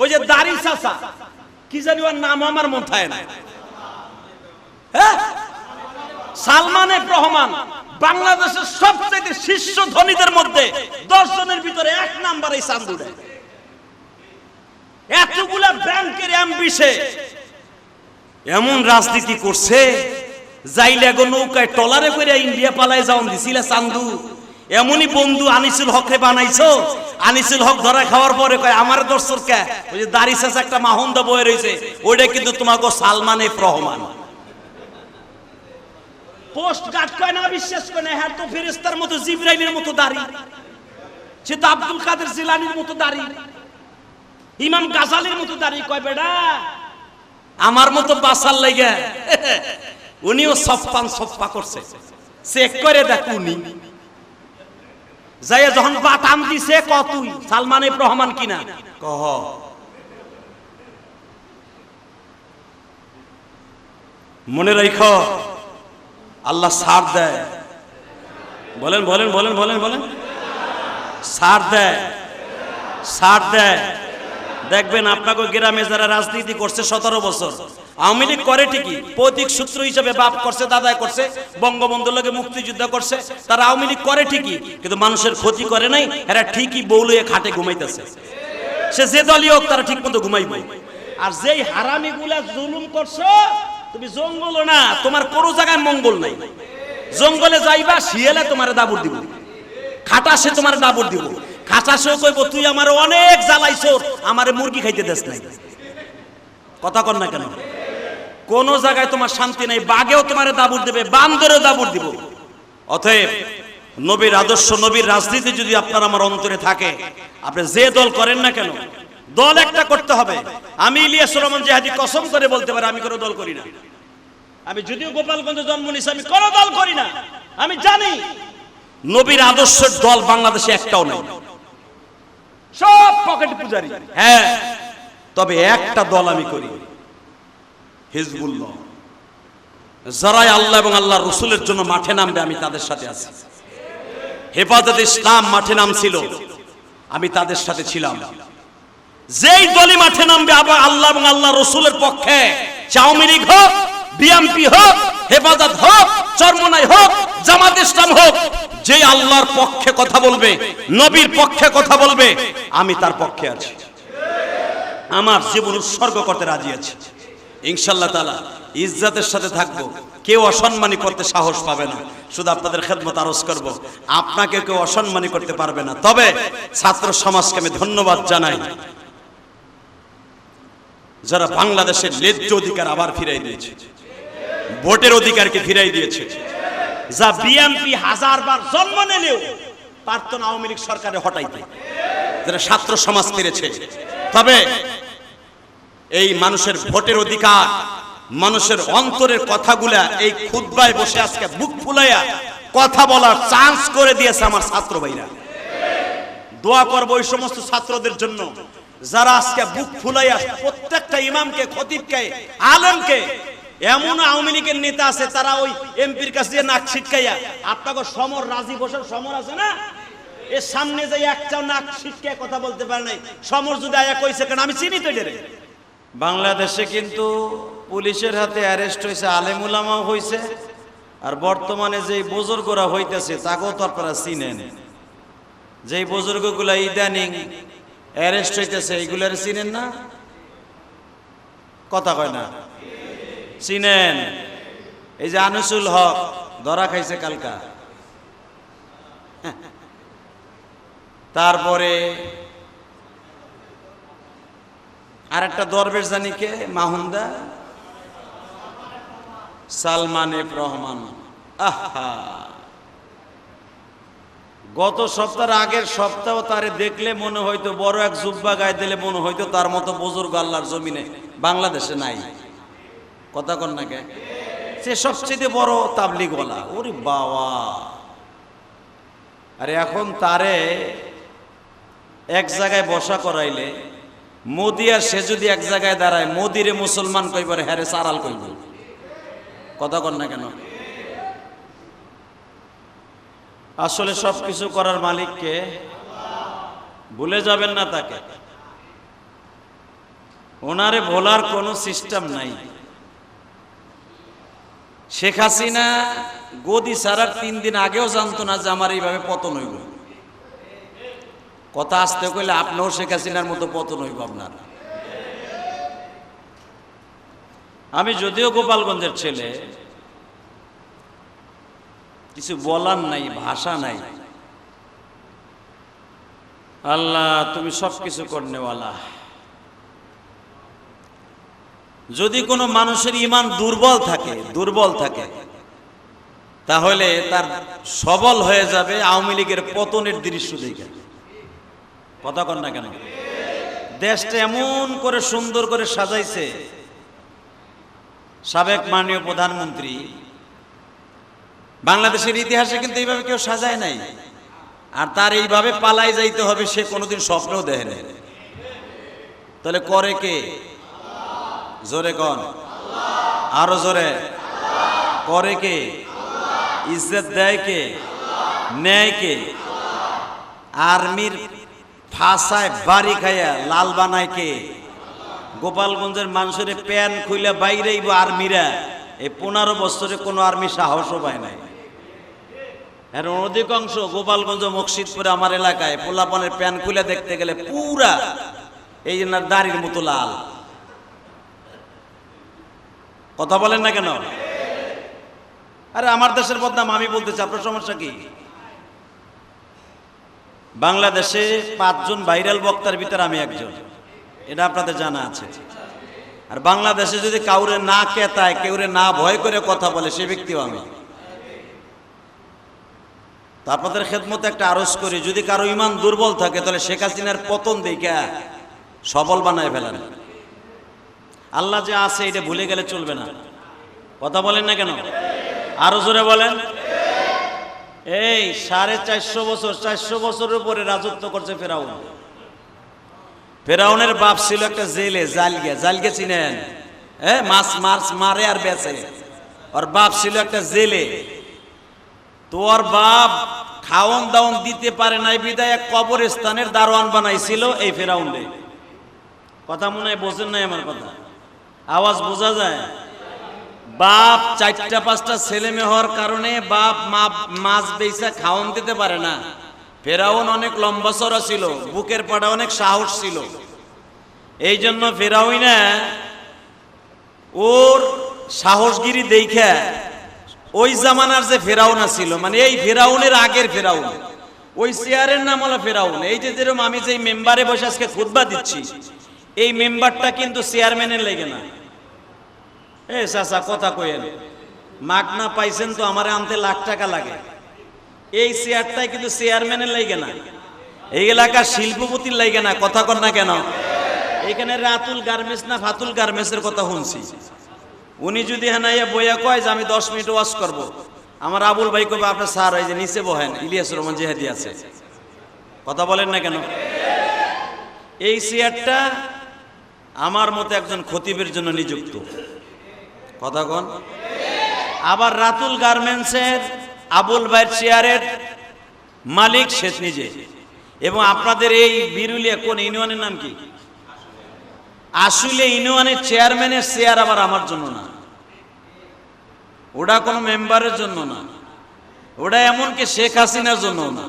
ওই যে দাড়ি চাচা, কি জানি ওর নাম আমার মাথায় না। হ্যাঁ? সালমান এফ রহমান, বাংলাদেশের সবচেয়ে শীর্ষ ধনীদের মধ্যে দশ জনের ভিতরে এক নাম্বার এই চান্দুরে। এতগুলা ব্যাংকের এমবিসে এমন রাজনীতি করছে, যাইলে গো নৌকায় টলারে করে ইন্ডিয়া পালায় যাওন দিছিল চান্দু। এমনই বন্ধু আনিসুল হকরে বানাইছো? আনিসুল হক ধরা খাওয়ার পরে কয়, আমার দর্শক কে? ওই যে দাড়ি শেষে একটা মাহন্দা বয়ে রয়েছে ওইটা কিন্তু তোমাকে Salman F Rahman. Post guard কয়, না, বিশ্বাস করে না হ্যাঁ তো ফেরেস্তার মতো, জিব্রাইলের মতো দাড়ি। সে তো আব্দুল কাদের জিলানির মতো দাড়ি। ইমাম গাজালের মতো দাড়ি। কয় বেডা আমার মতো বাসার লেগে উনিও সফপান সফপা করছে। চেক করে দেখ উনি। যাইয়া যখন বাতাম দিছে, ক তুই? সালমান এফ রহমান কিনা? কহ মনে রাখ আল্লাহ সার দেয়। বলেন বলেন বলেন বলেন বলেন। সার দেয়। সার দেয়। দেখবেন আপনাকে গ্রামে যারা রাজনীতি করছে সতেরো বছর আওয়ামী লীগ করে ঠিকই, প্রতীক সূত্র হিসেবে বাপ করছে, দাদাই করছে, বঙ্গবন্ধুর লগে মুক্তিযুদ্ধ করছে, তারা আওয়ামী লীগ করে ঠিকই, কিন্তু মানুষের ক্ষতি করে নাই, এরা ঠিকই বউলয়ে খাটে ঘুমাইতেছে। সে যে দলই হোক, তারা ঠিক মতো ঘুমাইবে। আর যেই হারামি গুলা জুলুম করছ, তুমি জঙ্গল না, তোমার কোনো জায়গায় মঙ্গল নাই। জঙ্গলে যাইবা, শিয়ালে তোমার দাবুর দিব। খাটা সে তোমার দাবুর দিব। খাঁচা সেও কইব, তুই আমার অনেক জ্বালাইছ আমারে মুরগি খাইতে দেস নাই। কথা কর না কেন? কোন জায়গায় তোমার শান্তি নাই, বাঘেও তোমার দাবুর দেবে, বান্দরেও দাবুর দিব। অতএব নবীর আদর্শ, নবীর রাজনীতি যদি আপনার আমার অন্তরে থাকে, আপনি যে দল করেন না কেন, দল একটা করতে হবে। আমি ইলিয়াস রহমান জেহাদি কসম করে বলতে পারি, আমি কোনো দল করি না। আমি যদিও গোপালগঞ্জে জন্ম নিয়েছি, আমি কোনো দল করি না। আমি জানি নবীর আদর্শের দল বাংলাদেশে একটাও নাই। সব পকেট পূজারি। হ্যাঁ তবে একটা দল আমি করি। হিজবুল্লাহ। যারাই আল্লাহ এবং আল্লাহ রসুলের জন্য মাঠে নামবে, আমি তাদের সাথে আছি। হেফাজত ইসলাম মাঠে নামছিল, আমি তাদের সাথে ছিলাম। যেই দলই মাঠে নামবে, আবার আল্লাহ এবং আল্লাহ রসুলের পক্ষে আওয়ামী হোক বিএমপি হোক, হেফাজত হোক, চরমনাই হোক, জামাত ইসলাম হোক যে আল্লাহর পক্ষে কথা বলবে, নবীর পক্ষে কথা বলবে, আমি তার পক্ষে আছি। আমার জীবন উৎসর্গ করতে রাজি আছি। ইনশাল্লাহ তালা ইজ্জাতের সাথে থাকব। কেউ অসম্মানী করতে সাহস পাবে না। শুধু আপনাদের খেদমত আরজ করব। আপনাকে কেউ অসম্মানী করতে পারবে না। তবে ছাত্র সমাজকে আমি ধন্যবাদ জানাই। যারা বাংলাদেশের ন্যায্য অধিকার আবার ফিরাই দিয়েছে, ভোটের অধিকারকে ফিরাই দিয়েছে, যা বিএনপি হাজার বার জন্ম নিলেও পারত আওয়ামী লীগ সরকারে হটাইতে। যারা ছাত্র সমাজ ফিরেছে তবে এই মানুষের ভোটের অধিকার, মানুষের অন্তরের কথাগুলা এই খুদ্বায় বসে আজকে বুক ফুলাইয়া কথা বলার চান্স করে দিয়েছে আমার ছাত্র ভাইরা। দোয়া করব ওই সমস্ত ছাত্রদের জন্য, যারা আজকে বুক ফুলাইয়া প্রত্যেকটা ইমামকে, খতিবকে, আলমকে, এমন আওয়ামী লীগের নেতা আছে, তারা ওই এমপির কাছে দিয়ে নাক ছিটকাইয়া, আপনাকে সমর রাজি হোসেন সমর আছে না? এর সামনে যাই একটাও নাক ছিটকায় কথা বলতে পারে নাই, সমর যদি আয়া কইছে কেন, আমি চিনি তো বাংলাদেশে কিন্তু পুলিশের হাতে অ্যারেস্ট হয়েছে আলেমুলামাও হয়েছে, আর বর্তমানে যেই বুজুর্গরা হইতেছে, তাকেও তো আপনারা চিনেন। যেই বুজুর্গগুলা ইদানিং অ্যারেস্ট হইতেছে, এইগুলার চিনেন না? কথা কয় না? চিনেন। এই যে আনিসুল হক, ধরা খাইছে কালকা। তারপরে আর একটা দরবেশ জানি কে? মাহুন্দা সালমান এফ রহমান। গত সপ্তাহের আগের সপ্তাহ তারে দেখলে মনে হয়তো বড় এক জুব্বা গায়ে দিলে মনে হয়তো তার মতো বুজুর্গ আল্লাহর জমিনে। বাংলাদেশে নাই। কথা কন না কে? সে সবচেয়ে বড় তাবলিগওয়ালা। ওরে বাবা। আরে এখন তারে এক জায়গায় বসা করাইলে মোদি আর সে যদি এক জায়গায় দাঁড়ায়, মোদিরে মুসলমান কইবার হ্যারে সারাল কইব। কথা কন না কেন? আসলে সব কিছু করার মালিককে ভুলে যাবেন না তাকে। ওনারে ভোলার কোনো সিস্টেম নাই। শেখ হাসিনা গদি সারার তিন দিন আগেও জানতো না যে আমার এইভাবে পতন হইব। কথা আসতে কইলে আপনিও শেখ হাসিনার মতো পতন হইব আপনার। আমি যদিও গোপালগঞ্জের ছেলে, কিছু বলার নাই, ভাষা নাই। আল্লাহ, তুমি সব কিছু করনেওয়ালা। যদি কোনো মানুষের ইমান দুর্বল থাকে দুর্বল থাকে, তাহলে তার সবল হয়ে যাবে আওয়ামী লীগের পতনের দৃশ্য দেখে। কথা কন না কেন? দেশটা এমন করে সুন্দর করে সাজাইছে। সাবেক মাননীয় প্রধানমন্ত্রী, বাংলাদেশের ইতিহাসে কিন্তু এইভাবে কেউ সাজায় নাই। আর তার এইভাবে পালাই যাইতে হবে সে কোনোদিন স্বপ্নেও দেয় নাই। তাহলে করে কে? জোরে কন। আরও জোরে। করে কে? ইজ্জত দেয় কে? নেয় কে? আর্মির ফাঁসায় বাড়ি খাইয়া লাল বানায় কে? গোপালগঞ্জের মানুষের প্যান খুইলে বাইরেইব আর্মিরা। এই পনেরো বছরে কোনো আর্মি সাহসও পায় নাই। এর অধিকাংশ গোপালগঞ্জ মকসিদপুরে আমার এলাকায় পোলাপানের প্যান খুলে দেখতে গেলে পুরা এই জন্য দাড়ির মতো লাল। কথা বলেন না কেন? আরে আমার দেশের বদনাম, আমি বলতেছি, আপনার সমস্যা কি? বাংলাদেশে পাঁচজন ভাইরাল বক্তার ভিতরে আমি একজন। এটা আপনাদের জানা আছে। আর বাংলাদেশে যদি কাউরে না কেতায়, কেউরে না ভয় করে কথা বলে, সে ব্যক্তিও আমি। তো আপনাদের খেদমতে একটা আরজ করি, যদি কারও ইমান দুর্বল থাকে, তাহলে শেখ হাসিনার পতন দেখা সবল বানায় ফেলেন। আল্লাহ যে আছে, এটা ভুলে গেলে চলবে না। কথা বলেন না কেন? আরও জোরে বলেন। এই সাড়ে চারশো বছর, চারশো বছরের উপরে রাজত্ব করছে ফেরাউন। ফেরাউনের বাপ ছিল একটা জেলে, জালগে। জালগে চিনেন? হ্যাঁ মাছ মাছ মারে আর বেচে। ওর বাপ ছিল একটা জেলে। তো তোর বাপ খাওন দাওন দিতে পারে নাই, বিদায় কবরস্থানের দারোয়ান বানাইছিল এই ফেরাউন রে কথা মনে হয় বোঝেন নাই আমার কথা? আওয়াজ বোঝা যায়? বাপ চারটা পাঁচটা ছেলে মেয়ে হওয়ার কারণে বাপ মাছ বেচা খাওয়ান দিতে পারে না। ফেরাউন অনেক লম্বা চড়া ছিল, বুকের পাড়া অনেক সাহস ছিল। এই জন্য ফেরাউই না ওর সাহসগিরি দেখা ওই জামানার যে ফেরাউনা ছিল মানে এই ফেরাউনের আগের ফেরাউন, ওই চেয়ারের নাম হলো ফেরাউন। এই যে যেরকম আমি যে মেম্বারে বসে আজকে খুতবা দিচ্ছি, এই মেম্বারটা কিন্তু চেয়ারম্যানের লেগে না। এ চাচা, কথা কইেন মাগনা পাইছেন তো, আমারে আনতে লাখ টাকা লাগে। এই চেয়ারটাই কিন্তু চেয়ারম্যানের লাগে না। এই এলাকার শিল্পপতির লাগে না, কথা কর না কেন? এখানে রাতুল গার্মেন্টস না ফাতুল গার্মেন্টসের কথা শুনছি। উনি যদি হানাইয়া বইয়া কয় যে, আমি দশ মিনিট ওয়াশ করব। আমার আবুল ভাই কবে আপনার স্যার এই যে নিচে বহেন, ইলিয়াস রহমান জেহাদি আছে। কথা বলেন না কেন? এই চেয়ারটা আমার মতো একজন খতিবের জন্য নিযুক্ত। কথা কন? আবার রাতুল গার্মেন্টসের, আবুল ভাইয়ের চেয়ারের মালিক শেষ নিজে। এবং আপনাদের এই বিরুলিয়া কোন ইউনিয়নের নাম কি? আসলে ইউনিয়নের চেয়ারম্যানের চেয়ার আবার আমার জন্য না। ওটা কোনো মেম্বারের জন্য না। ওটা এমনকি শেখ হাসিনার জন্য না।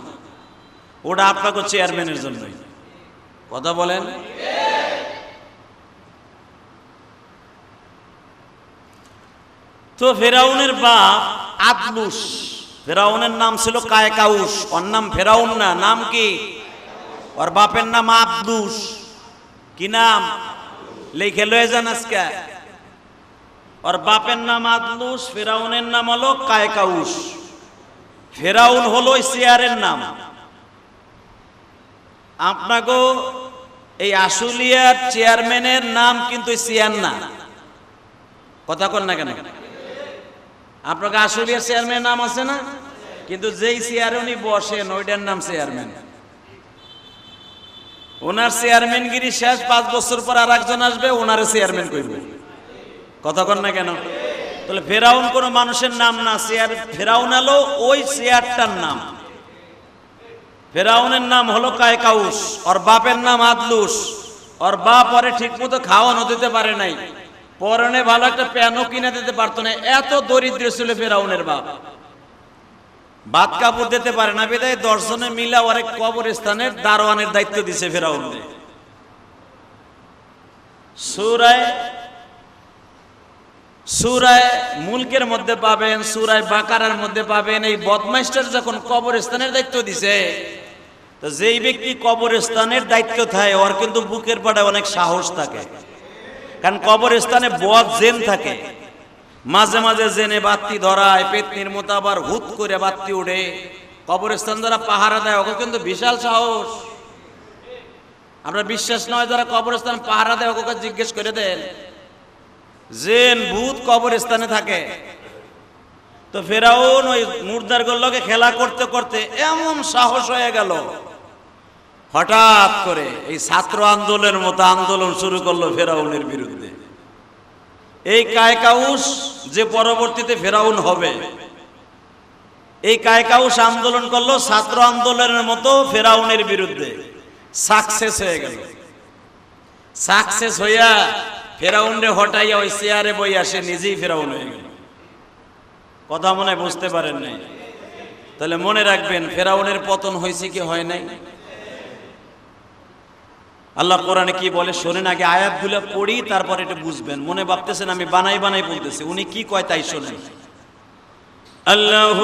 ওটা আপনাকে চেয়ারম্যানের জন্যই। কথা বলেন? তো ফেরাউনের বাপ আদলুস। ফেরাউনের নাম ছিল কায়কাউস। ওর নাম ফেরাউন না নাম কি? ওর বাপের নাম আবদুস কি নাম? লিখে লয়ে যান আজকে। ওর বাপের নাম আদলুস ফেরাউনের নাম হলো কায়কাউস। ফেরাউন হলো চেয়ারের নাম। আপনাকে এই আশুলিয়ার চেয়ারম্যানের নাম কিন্তু চেয়ার না। কথা কল না কেন? আপনাকে আশুলিয়ার চেয়ারম্যান নাম আছে না? কিন্তু যেই চেয়ারে উনি বসেন, ওইটার নাম চেয়ারম্যান। ওনার চেয়ারম্যানগিরি শেষ, পাঁচ বছর পর আর একজন আসবে, ওনার চেয়ারম্যান কইব কথা কন না কেন? তাহলে ফেরাউন কোনো মানুষের নাম না, চেয়ার ফেরাউন আলো ওই চেয়ারটার নাম। ফেরাউনের নাম হলো কায়কাউস, ওর বাপের নাম আদলুস। ওর বাপ পরে ঠিক মতো খাওয়ানো দিতে পারে নাই। পরনে ভালো একটা প্যানও কিনে দিতে পারতো না। এত দরিদ্র ছিল ফেরাউনের বাপ। ভাত কাপড় দিতে পারে না, বিদায় দর্শনে মিলা ওর এক কবরস্থানের দারোয়ানের দায়িত্ব দিছে ফেরাউনরে সুরায় সুরায় মুলকের মধ্যে পাবেন, সুরায় বাকারার মধ্যে পাবেন। এই বদমাইস্টার যখন কবরস্থানের দায়িত্ব দিছে, তো যেই ব্যক্তি কবরস্থানের দায়িত্ব থাকে, ওর কিন্তু বুকের পাড়ায় অনেক সাহস থাকে। কারণ কবরস্থানে বদ জেন থাকে। মাঝে মাঝে জেনে বাত্তি ধরায়, পেতনির মতো আবার হুত করে বাত্তি উঠে কবরস্থান যারা পাহারা দেয় ওকে কিন্তু বিশাল সাহস। আমরা বিশ্বাস নয় যারা কবরস্থান পাহারা দেয় ওকে জিজ্ঞেস করে দেন। জেন ভূত কবরস্থানে থাকে। তো ফেরাউন ওই মুর্দার গোল্লকে খেলা করতে করতে এমন সাহস হয়ে গেল। হঠাৎ করে এই ছাত্র আন্দোলনের মতো আন্দোলন শুরু করল ফেরাউনের বিরুদ্ধে। এই কায়কাউস যে পরবর্তীতে ফেরাউন হবে, এই কায়কাউস আন্দোলন করল ছাত্র আন্দোলনের মতো ফেরাউনের বিরুদ্ধে। সাকসেস হয়ে গেল। সাকসেস হইয়া ফেরাউনরে হটাইয়া ওই চেয়ারে বই আসে নিজেই ফেরাউন হয়ে গেল। কথা মনে বুঝতে পারেন নাই? তাহলে মনে রাখবেন, ফেরাউনের পতন হয়েছে কি হয় নাই? আল্লাহ কোরআনে কি বলে? শোনেন আগে আয়াতগুলো পড়ি, তারপর এটা বুঝবেন। মনে ভাবতেছেন আমি বানাই বানাই বলতেছি, উনি কি কয় তাই শোনেন। আল্লাহ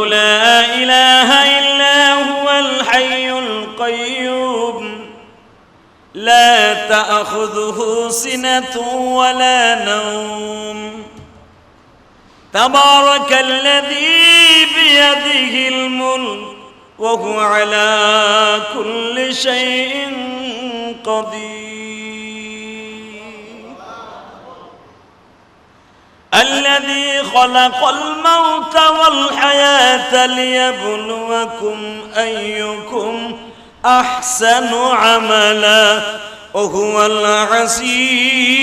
ইলাহা ইল্লাহুল হাইয়ুল কাইয়ুম, লা তাখুযুহু সিনাতু ওয়ালা নাওম। তাবারাকাল্লাযী বিয়াদিহিল মুলক কুল্লি قدير الذي خلق الموت والحياة ليبلوكم أيكم أحسن عملا وهو العزيز.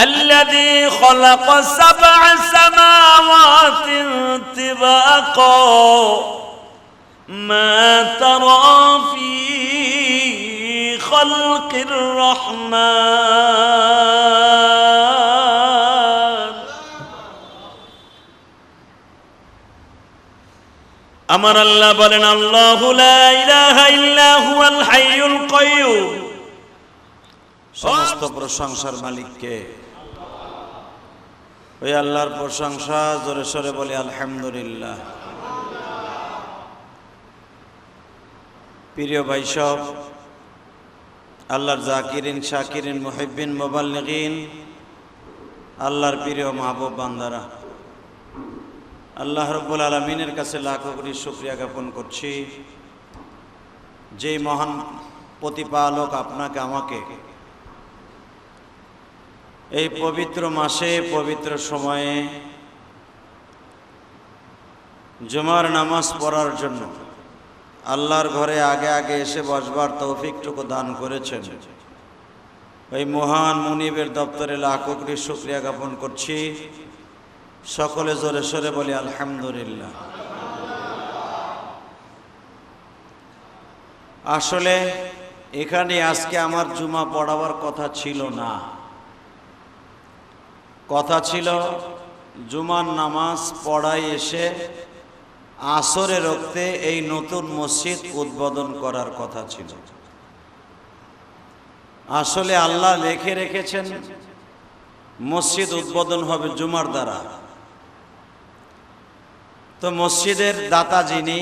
الذي خلق سبع سماوات طباقا ما ترى في خلق الرحمن আমার আল্লাহ বলেন আল্লাহ লা ইলাহা ইল্লা হুয়াল হাইয়ুল কাইয়্যুম সমস্ত প্রশংসার মালিককে ওই আল্লাহর প্রশংসা জোরে সরে বলি আলহামদুলিল্লাহ। প্রিয় ভাই সব, আল্লাহর জাকিরিন, শাকিরিন, মুহিব্বিন, মোবাল্লিগিন, আল্লাহর প্রিয় মাহবুব বান্দারা, আল্লাহ রব্বুল আলমিনের কাছে লাখো কোটি শুক্রিয়া জ্ঞাপন করছি। যেই মহান প্রতিপালক আপনাকে, আমাকে এই পবিত্র মাসে, পবিত্র সময়ে জুমার নামাজ পড়ার জন্য আল্লাহর ঘরে আগে আগে এসে বসবার তৌফিকটুকু দান করেছেন। ওই মহান মুনিবের দপ্তরে লাখকরি শুক্রিয়া জ্ঞাপন করছি। সকলে জোরে সরে বলি, আলহামদুলিল্লাহ। আসলে এখানে আজকে আমার জুমা পড়াবার কথা ছিল না। কথা ছিল, জুমার নামাজ পড়াই এসে আসরে রক্তে এই নতুন মসজিদ উদ্বোধন করার কথা ছিল। আসলে আল্লাহ লেখে রেখেছেন, মসজিদ উদ্বোধন হবে জুমার দ্বারা। তো মসজিদের দাতা যিনি,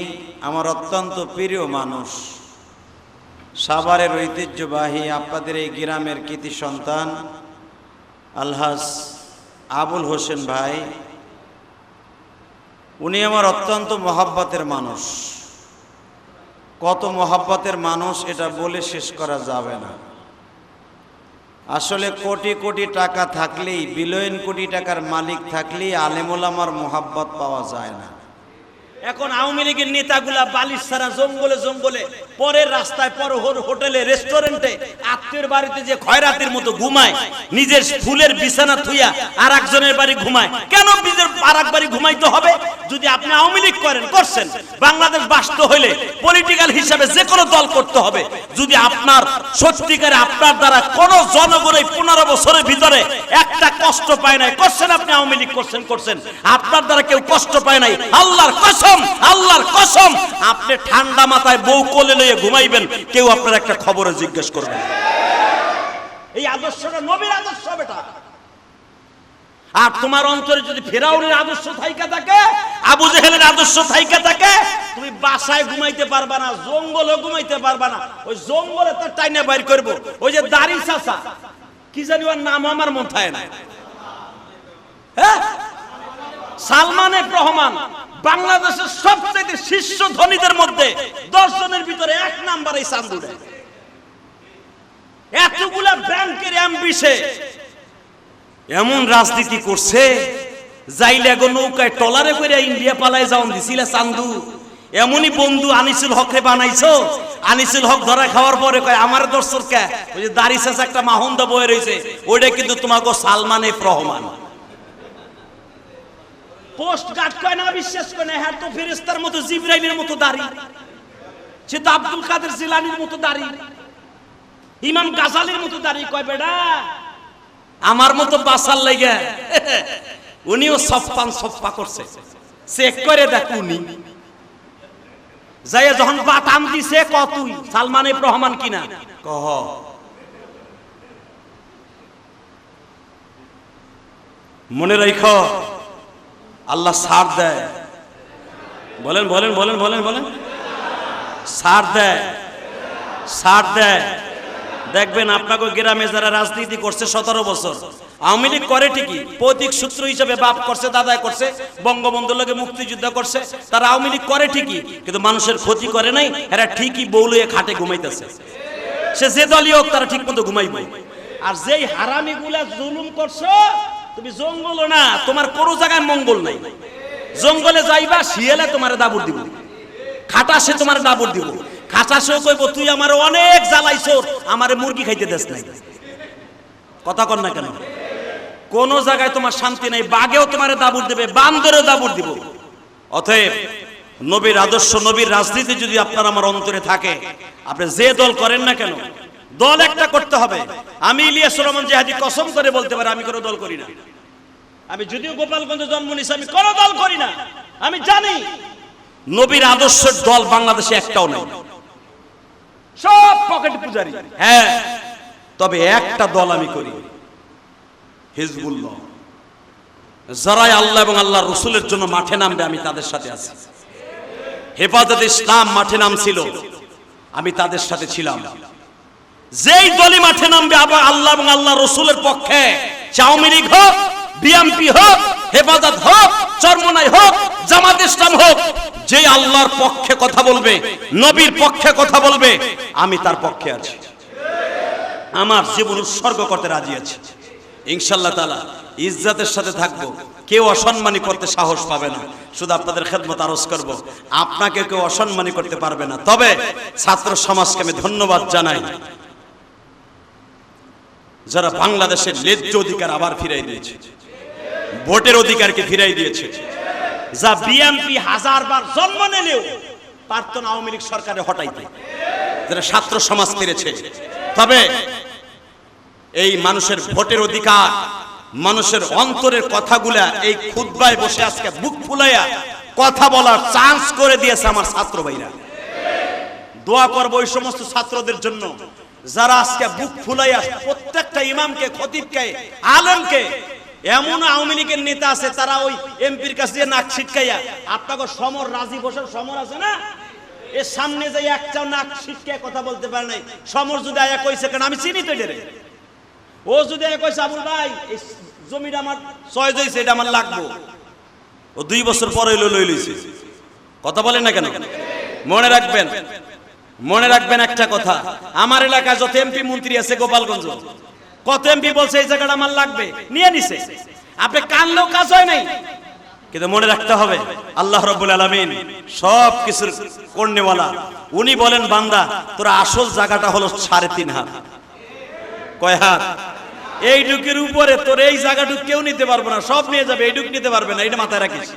আমার অত্যন্ত প্রিয় মানুষ, সাভারের ঐতিহ্যবাহী আপনাদের এই গ্রামের কৃতি সন্তান, আলহাজ আবুল হোসেন ভাই, উনি আমার অত্যন্ত মহাব্বতের মানুষ। কত মহাব্বতের মানুষ এটা বলে শেষ করা যাবে না। আসলে কোটি কোটি টাকা থাকলেই, বিলিয়ন কোটি টাকার মালিক থাকলেই আলেমুল আমার মোহাব্বত পাওয়া যায় না। এখন আওয়ামী লীগের নেতাগুলা বালিশ ছাড়া জঙ্গলে জঙ্গলে, পরের রাস্তায় পর হোটেলে, রেস্টুরেন্টে আত্মীয় বাড়িতে যে খয়রাতের মতো ঘুমায়, নিজের ফুলের বিছানা থুইয়া আর একজনের বাড়ি ঘুমায়, কেন নিজের আর বাড়ি ঘুমাইতে হবে? যদি আপনি আওয়ামী লীগ করেন, করছেন। বাংলাদেশ বাস্ত হইলে পলিটিক্যাল হিসাবে যে কোনো দল করতে হবে। যদি আপনার সত্যিকারে আপনার দ্বারা কোন জনগণ এই পনেরো বছরের ভিতরে একটা কষ্ট পায় নাই, করছেন আপনি আওয়ামী লীগ, করছেন করছেন। আপনার দ্বারা কেউ কষ্ট পায় নাই, আল্লাহর কসম, আল্লাহর কসম। আপনি ঠান্ডা মাথায় বউ কোলে লইয়ে ঘুমাইবেন, কেউ আপনার একটা খবরে জিজ্ঞেস করবে এই আদর্শটা নবীর আদর্শ বেটা। আর তোমার অন্তরে যদি ফেরাউনের আদর্শ থাইকা থাকে, আবু জেহেলের আদর্শ থাইকা থাকে, তুমি বাসায় ঘুমাইতে পারবা না জঙ্গলে ঘুমাইতে পারবা না। ওই জঙ্গলে তো টাইনে বাইর করব। ওই যে দাড়ি চাচা, কি জানি ওর নাম আমার মাথায় না। হ্যাঁ? সালমান রহমান বাংলাদেশের সবচেয়ে শীর্ষ ধনীদের মধ্যে দশ জনের ভিতরে এক নাম্বার এই চান্দুরে এতগুলা ব্যাংকের এমবিসে এমন রাজনীতি করছে, যাইলে গো নৌকায় টলারে করে ইন্ডিয়া পালায় যাওন দিছিল চান্দু এমনই বন্ধু আনিসুল হকরে বানাইছো, আনিসুল হক ধরা খাওয়ার পরে কয়, আমার দর্শক কে ওই যে দাড়ি শেষে একটা মাহন্দা বয়ে রয়েছে ওইটা কিন্তু তোমাকে Salman F Rahman post guard কয় না, বিশ্বাস করে না হ্যাঁ তো ফেরেস্তার মতো জিব্রাইলের মতো দাড়ি। সে তো আব্দুল কাদের জিলানির মতো দাড়ি। ইমাম গাজালির মতো দাড়ি কয় বেডা আমার মতো বাসার লেগে উনিও সফপান সফপা করছে। চেক করে দেখ উনি। যাইয়া যখন বাটাম দিছে, ক তুই? সালমান রহমান কিনা? কহ মনে রাখ আল্লাহ সার দেয়। বলেন বলেন বলেন বলেন বলেন। সার দেয়। সার দেয়। দেখবেন আপনাকে গ্রামে যারা রাজনীতি করছে সতেরো বছর, আওয়ামী লীগ করে ঠিকই প্রতীক সূত্র হিসেবে বাপ করছে দাদাই করছে, বঙ্গবন্ধুর লোকে মুক্তিযুদ্ধ করছে, তারা আওয়ামী লীগ করে ঠিকই, কিন্তু মানুষের ক্ষতি করে নাই, এরা ঠিকই বউলয়ে খাটে ঘুমাইতেছে। সে যে দলই হোক, তারা ঠিক মতো ঘুমাইব। আর যেই হারামিগুলা জুলুম করছ তুমি জঙ্গল না, তোমার কোনো জায়গায় মঙ্গল নাই। জঙ্গলে যাইবা, শিয়ালে তোমার দাবুর দিব। খাটাসে তোমার দাবুর দিব। খাটাসেও কইব, তুই আমার অনেক জ্বালাইছোর আমারে মুরগি খাইতে দেস নাই। কথা কর না কেন? কোন জায়গায় তোমার শান্তি নাই, বাঘেও তোমার দাবুর দেবে, বান্দরেও দাবুর দিব। অতএব, নবীর আদর্শ, নবীর রাজনীতি যদি আপনার আমার অন্তরে থাকে, আপনি যে দল করেন না কেন দল একটা করতে হবে। আমি ইলিয়াস রহমান জেহাদি কসম করে বলতে পারি, আমি কোনো দল করি না। আমি যদিও গোপালগঞ্জে জন্ম নিয়েছি, আমি কোনো দল করি না। আমি জানি, নবীর আদর্শের দল বাংলাদেশে একটাও নেই। সব পকেট পূজারি। হ্যাঁ তবে একটা দল আমি করি, হিজবুল্লাহ। যারাই আল্লাহ এবং আল্লাহ রসুলের জন্য মাঠে নামবে, আমি তাদের সাথে আছি। হেফাজত ইসলাম মাঠে নামছিল, আমি তাদের সাথে ছিলাম। যেই দলই মাঠে নামবে আবার আল্লাহ এবং আল্লাহ রসুলের পক্ষে আওয়ামী লীগ হোক বিএমপি হোক, হেফাজত হোক, চরমনাই হোক, জামাত ইসলাম হোক যে আল্লাহর পক্ষে কথা বলবে, নবীর পক্ষে কথা বলবে, আমি তার পক্ষে আছি। আমার জীবন উৎসর্গ করতে রাজি আছি। ইনশাল্লাহ তালা ইজ্জাতের সাথে থাকব। কেউ অসম্মানী করতে সাহস পাবে না। শুধু আপনাদের খেদমত আরজ করব। আপনাকে কেউ অসম্মানী করতে পারবে না। তবে ছাত্র সমাজকে আমি ধন্যবাদ জানাই। যারা বাংলাদেশের ন্যায্য অধিকার আবার ফিরাই দিয়েছে, ভোটের অধিকারকে ফিরাই দিয়েছে, যা বিএনপি হাজার বার জন্ম নিলেও পারত না আওয়ামী লীগ সরকারে হটাইতে। যারা ছাত্র সমাজ ফিরেছে তবে এই মানুষের ভোটের অধিকার, মানুষের অন্তরের কথাগুলা এই খুদ্বায় বসে আজকে বুক ফুলাইয়া কথা বলার চান্স করে দিয়েছে আমার ছাত্র ভাইরা। দোয়া করব ওই সমস্ত ছাত্রদের জন্য। যারা আজকে বুক ফুলাইয়া প্রত্যেকটা ইমামকে, খতিবকে, আলমকে, এমন আওয়ামী লীগের নেতা আছে, তারা ওই এমপির কাছে দিয়ে নাক ছিটকাইয়া, আপনাকে সমর রাজি বসার সমর আছে না? এর সামনে যাই একটাও নাক ছিটকে কথা বলতে পারে নাই। সমর যদি আয়া কইছে কেন? আমি চিনি তো এটারে ও যদি আয়া কইছে, আবুল ভাই, এই জমিটা আমার ছয় জইছে, এটা আমার লাগবো। ও দুই বছর পরে লই লই লইছে কথা বলেন না কেন? মনে রাখবেন মনে রাখবেন একটা কথা। আমার এলাকায় যত এমপি মন্ত্রী আছে গোপালগঞ্জ, কত এমপি বলছে এই জায়গাটা আমার লাগবে? নিয়ে নিছে। আপনি কানলেও কাজ হয় নাই। কিন্তু মনে রাখতে হবে, আল্লাহ রব্বুল আলমিন সব কিছুর কর্ণেওয়ালা উনি বলেন, বান্দা, তোর আসল জায়গাটা হলো সাড়ে তিন হাত। কয় হাত? এই ডুকের উপরে তোর এই জায়গাটুক কেউ নিতে পারব না, সব নিয়ে যাবে, এইটুক নিতে পারবে না এটা মাথায় রাখিস।